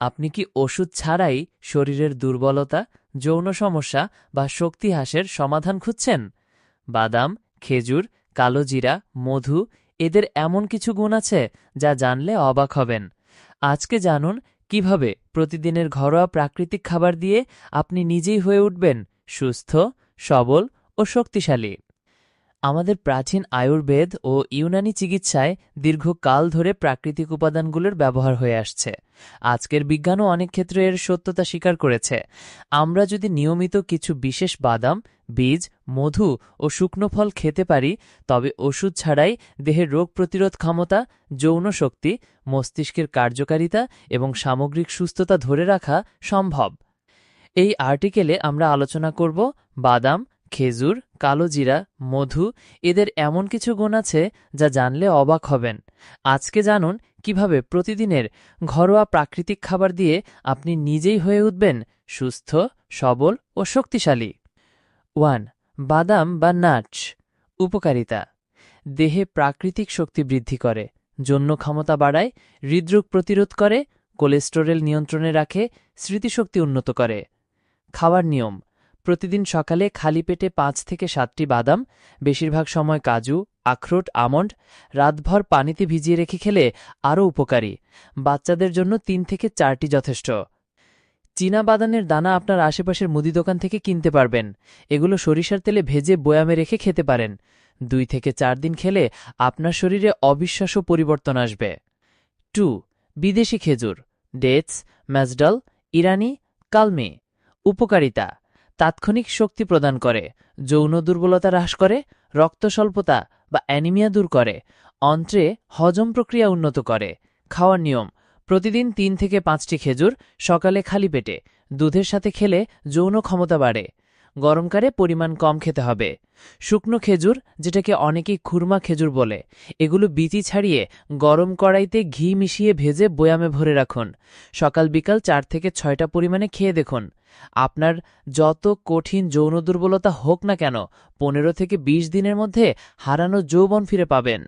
আপনি কি ওষুধ ছাড়াই শরীরের দুর্বলতা, যৌন সমস্যা বা শক্তি হ্রাসের সমাধান খুঁজছেন? বাদাম, খেজুর, কালো জিরা, মধু, এদের এমন কিছু গুণ আছে যা জানলে অবাক হবেন। আজকে জানুন কীভাবে প্রতিদিনের ঘরোয়া প্রাকৃতিক খাবার দিয়ে আপনি নিজেই হয়ে উঠবেন, সুস্থ, সবল ও শক্তিশালী। আমাদের প্রাচীন আয়ুর্বেদ ও ইউনানি চিকিৎসায় দীর্ঘকাল ধরে প্রাকৃতিক উপাদানগুলোর ব্যবহার হয়ে আসছে। আজকের বিজ্ঞানও অনেক ক্ষেত্রে এর সত্যতা স্বীকার করেছে। আমরা যদি নিয়মিত কিছু বিশেষ বাদাম, বীজ, মধু ও শুকনো ফল খেতে পারি, তবে ওষুধ ছাড়াই দেহের রোগ প্রতিরোধ ক্ষমতা, যৌন শক্তি, মস্তিষ্কের কার্যকারিতা এবং সামগ্রিক সুস্থতা ধরে রাখা সম্ভব। এই আর্টিকেলে আমরা আলোচনা করব বাদাম খেজুর, কালো জিরা, মধু, এদের এমন কিছু গুণ আছে যা জানলে অবাক হবেন। আজকে জানুন কীভাবে প্রতিদিনের ঘরোয়া প্রাকৃতিক খাবার দিয়ে আপনি নিজেই হয়ে উঠবেন সুস্থ, সবল ও শক্তিশালী। ওয়ান, বাদাম বা নাটস। উপকারিতা। দেহে প্রাকৃতিক শক্তি বৃদ্ধি করে, জন্য ক্ষমতা বাড়ায়, হৃদরোগ প্রতিরোধ করে, কোলেস্টেরল নিয়ন্ত্রণে রাখে, স্মৃতিশক্তি উন্নত করে। খাওয়ার নিয়ম। প্রতিদিন সকালে খালি পেটে পাঁচ থেকে সাতটি বাদাম, বেশিরভাগ সময় কাজু, আখরোট, আমন্ড, রাতভর পানিতে ভিজিয়ে রেখে খেলে আরও উপকারী। বাচ্চাদের জন্য তিন থেকে চারটি যথেষ্ট। চীনা বাদানের দানা আপনার আশেপাশের মুদি দোকান থেকে কিনতে পারবেন। এগুলো সরিষার তেলে ভেজে বয়ামে রেখে খেতে পারেন। দুই থেকে চার দিন খেলে আপনার শরীরে অবিশ্বাস্য পরিবর্তন আসবে। টু, বিদেশি খেজুর, ডেটস, ম্যাজডল, ইরানি, কালমে। উপকারিতা তাৎক্ষণিক শক্তি প্রদান করে, যৌন দুর্বলতা হ্রাস করে, রক্ত স্বল্পতা বা অ্যানিমিয়া দূর করে, অন্ত্রে হজম প্রক্রিয়া উন্নত করে। খাওয়ার নিয়ম, প্রতিদিন তিন থেকে পাঁচটি খেজুর সকালে খালি পেটে, দুধের সাথে খেলে যৌন ক্ষমতা বাড়ে। গরমকালে পরিমাণ কম খেতে হবে। শুকনো খেজুর, যেটাকে অনেকেই খুরমা খেজুর বলে, এগুলো বিচি ছাড়িয়ে গরম কড়াইতে ঘি মিশিয়ে ভেজে বয়ামে ভরে রাখুন। সকাল বিকাল চার থেকে ছয়টা পরিমাণে খেয়ে দেখুন। আপনার যত কঠিন যৌন দুর্বলতা হোক না কেন, পনেরো থেকে ২০ দিনের মধ্যে হারানো যৌবন ফিরে পাবেন।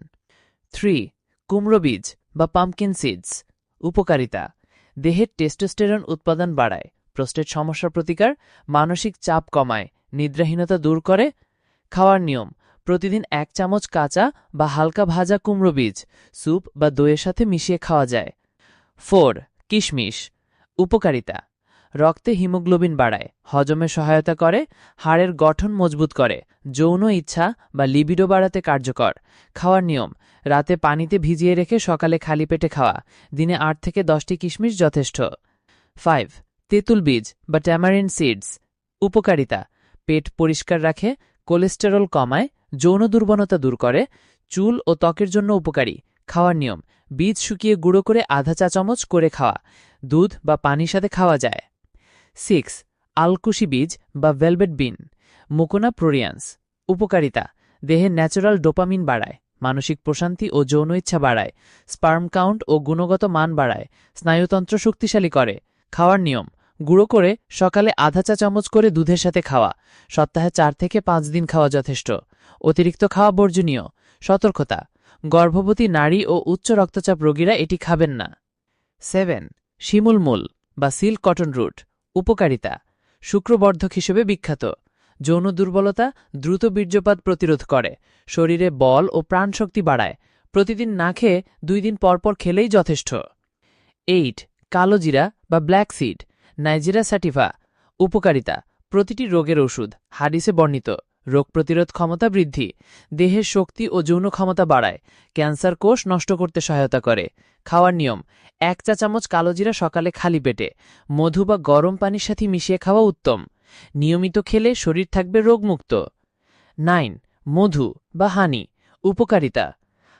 থ্রি, কুমড়ো বীজ বা পাম্পকিন সিডস। উপকারিতা, দেহের টেস্টোস্টেরন উৎপাদন বাড়ায়। প্রস্টেট সমস্যার প্রতিকার, মানসিক চাপ কমায়, নিদ্রাহীনতা দূর করে। খাওয়ার নিয়ম, প্রতিদিন এক চামচ কাঁচা বা হালকা ভাজা কুমড়ো বীজ, স্যুপ বা দইয়ের সাথে মিশিয়ে খাওয়া যায়। ফোর, কিশমিশ। উপকারিতা, রক্তে হিমোগ্লোবিন বাড়ায়, হজমে সহায়তা করে, হাড়ের গঠন মজবুত করে, যৌন ইচ্ছা বা লিবিডো বাড়াতে কার্যকর। খাওয়ার নিয়ম, রাতে পানিতে ভিজিয়ে রেখে সকালে খালি পেটে খাওয়া, দিনে আট থেকে দশটি কিশমিশ যথেষ্ট। ফাইভ তেঁতুল বীজ বা ট্যামারিন সিডস, উপকারিতা। পেট পরিষ্কার রাখে, কোলেস্টেরল কমায়, যৌন দুর্বলতা দূর করে, চুল ও ত্বকের জন্য উপকারী। খাওয়ার নিয়ম, বীজ শুকিয়ে গুঁড়ো করে আধা চা চামচ করে খাওয়া, দুধ বা পানির সাথে খাওয়া যায়। সিক্স, আলকুশি বীজ বা ভেলভেট বিন, মুকোনা প্রোরিয়ান্স, উপকারিতা, দেহে ন্যাচারাল ডোপামিন বাড়ায়, মানসিক প্রশান্তি ও যৌন ইচ্ছা বাড়ায়, স্পার্ম কাউন্ট ও গুণগত মান বাড়ায়, স্নায়ুতন্ত্র শক্তিশালী করে। খাওয়ার নিয়ম গুঁড়ো করে সকালে আধা চা চামচ করে দুধের সাথে খাওয়া। সপ্তাহে চার থেকে পাঁচ দিন খাওয়া যথেষ্ট। অতিরিক্ত খাওয়া বর্জনীয়। সতর্কতা। গর্ভবতী নারী ও উচ্চ রক্তচাপ রোগীরা এটি খাবেন না। সেভেন। শিমুল মূল বা সিল্ক কটন রুট। উপকারিতা। শুক্রবর্ধক হিসেবে বিখ্যাত। যৌন দুর্বলতা দ্রুত বীর্যপাত প্রতিরোধ করে। শরীরে বল ও প্রাণশক্তি বাড়ায়। প্রতিদিন না খেয়ে দুই দিন পরপর খেলেই যথেষ্ট। এইট। কালো জিরা বা ব্ল্যাক সিড। নাইজেরা স্যাটিভা উপকারিতা, প্রতিটি রোগের ওষুধ হাডিসে বর্ণিত, রোগ প্রতিরোধ ক্ষমতা বৃদ্ধি, দেহের শক্তি ও যৌন ক্ষমতা বাড়ায়, ক্যান্সার কোষ নষ্ট করতে সহায়তা করে, খাওয়ার নিয়ম, এক চা চামচ কালোজিরা সকালে খালি পেটে, মধু বা গরম পানির সাথে মিশিয়ে খাওয়া উত্তম, নিয়মিত খেলে শরীর থাকবে রোগমুক্ত। নাইন, মধু বা হানি, উপকারিতা,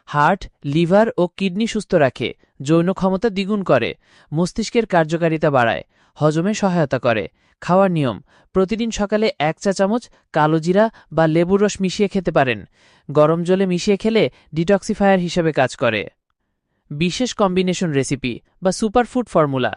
হার্ট, লিভার ও কিডনি সুস্থ রাখে, যৌন ক্ষমতা দ্বিগুণ করে, মস্তিষ্কের কার্যকারিতা বাড়ায় হজমে সহায়তা করে। খাওয়ার নিয়ম, প্রতিদিন সকালে এক চা চামচ কালোজিরা বা লেবুর রস মিশিয়ে খেতে পারেন। গরম জলে মিশিয়ে খেলে ডিটক্সিফায়ার হিসেবে কাজ করে। বিশেষ কম্বিনেশন রেসিপি বা সুপারফুড ফর্মুলা,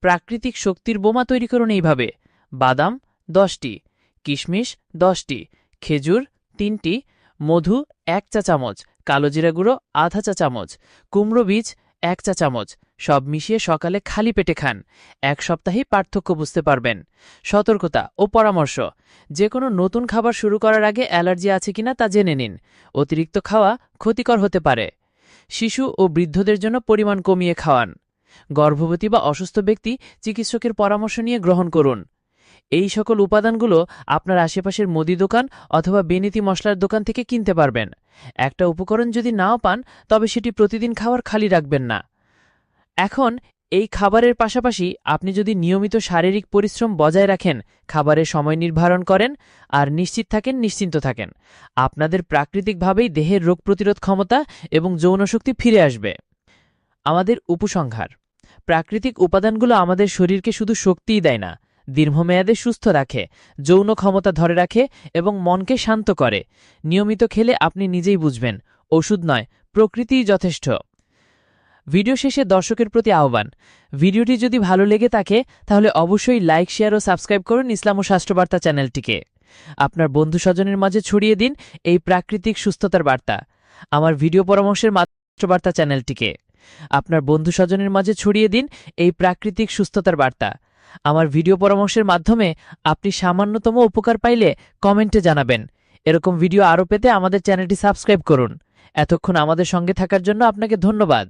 প্রাকৃতিক শক্তির বোমা তৈরি করুন এইভাবে। বাদাম দশটি, কিশমিশ দশটি, খেজুর তিনটি, মধু এক চা চামচ কালোজিরা গুঁড়ো আধা চা চামচ, কুমড়ো বীজ এক চা চামচ, সব মিশিয়ে সকালে খালি পেটে খান। এক সপ্তাহেই পার্থক্য বুঝতে পারবেন। সতর্কতা ও পরামর্শ। যে কোনো নতুন খাবার শুরু করার আগে অ্যালার্জি আছে কিনা তা জেনে নিন। অতিরিক্ত খাওয়া ক্ষতিকর হতে পারে। শিশু ও বৃদ্ধদের জন্য পরিমাণ কমিয়ে খাওয়ান। গর্ভবতী বা অসুস্থ ব্যক্তি চিকিৎসকের পরামর্শ নিয়ে গ্রহণ করুন। এই সকল উপাদানগুলো আপনার আশেপাশের মুদি দোকান অথবা বেনিতি মশলার দোকান থেকে কিনতে পারবেন। একটা উপকরণ যদি নাও পান, তবে সেটি প্রতিদিন খাওয়ার খালি রাখবেন না। এখন, এই খাবারের পাশাপাশি আপনি যদি নিয়মিত শারীরিক পরিশ্রম বজায় রাখেন খাবারের সময় নির্ধারণ করেন আর নিশ্চিত থাকেন, নিশ্চিন্ত থাকেন। আপনাদের প্রাকৃতিকভাবেই দেহের রোগ প্রতিরোধ ক্ষমতা এবং যৌনশক্তি ফিরে আসবে। আমাদের উপসংহার। প্রাকৃতিক উপাদানগুলো আমাদের শরীরকে শুধু শক্তিই দেয় না দীর্ঘমেয়াদে সুস্থ রাখে, যৌন ক্ষমতা ধরে রাখে এবং মনকে শান্ত করে। নিয়মিত খেলে আপনি নিজেই বুঝবেন, ওষুধ নয়, প্রকৃতিই যথেষ্ট। ভিডিও শেষে দর্শকের প্রতি আহ্বান, ভিডিওটি যদি ভালো লেগে থাকে, তাহলে অবশ্যই লাইক, শেয়ার ও সাবস্ক্রাইব করুন ইসলাম ও স্বাস্থ্যবার্তা চ্যানেলটিকে। আপনার বন্ধু স্বজনের মাঝে ছড়িয়ে দিন এই প্রাকৃতিক সুস্থতার বার্তা, আমার ভিডিও পরামর্শের মাত্রবার্তা চ্যানেলটিকে। আপনার বন্ধু স্বজনের মাঝে ছড়িয়ে দিন এই প্রাকৃতিক সুস্থতার বার্তা আমার ভিডিও পরামর্শের মাধ্যমে আপনি সামান্যতম উপকার পাইলে কমেন্টে জানাবেন। এরকম ভিডিও আরও পেতে আমাদের চ্যানেলটি সাবস্ক্রাইব করুন। এতক্ষণ আমাদের সঙ্গে থাকার জন্য আপনাকে ধন্যবাদ।